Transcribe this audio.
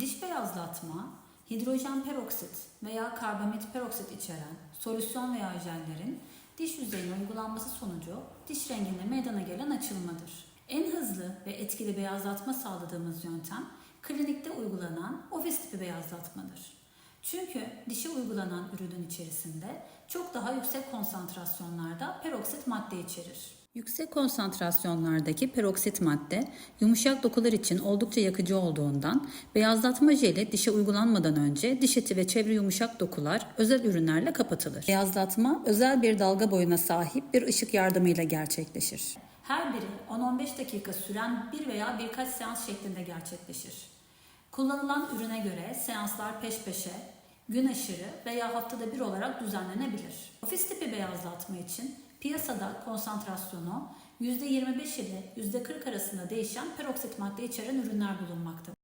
Diş beyazlatma, hidrojen peroksit veya karbamid peroksit içeren solüsyon veya jellerin diş yüzeyine uygulanması sonucu diş renginde meydana gelen açılmadır. En hızlı ve etkili beyazlatma sağladığımız yöntem klinikte uygulanan ofis tipi beyazlatmadır. Çünkü dişe uygulanan ürünün içerisinde çok daha yüksek konsantrasyonlarda peroksit madde içerir. Yüksek konsantrasyonlardaki peroksit madde yumuşak dokular için oldukça yakıcı olduğundan beyazlatma jeli dişe uygulanmadan önce diş eti ve çevre yumuşak dokular özel ürünlerle kapatılır. Beyazlatma özel bir dalga boyuna sahip bir ışık yardımıyla gerçekleşir. Her biri 10-15 dakika süren bir veya birkaç seans şeklinde gerçekleşir. Kullanılan ürüne göre seanslar peş peşe, gün aşırı veya haftada bir olarak düzenlenebilir. Ofis tipi beyazlatma için piyasada konsantrasyonu %25 ile %40 arasında değişen peroksit madde içeren ürünler bulunmaktadır.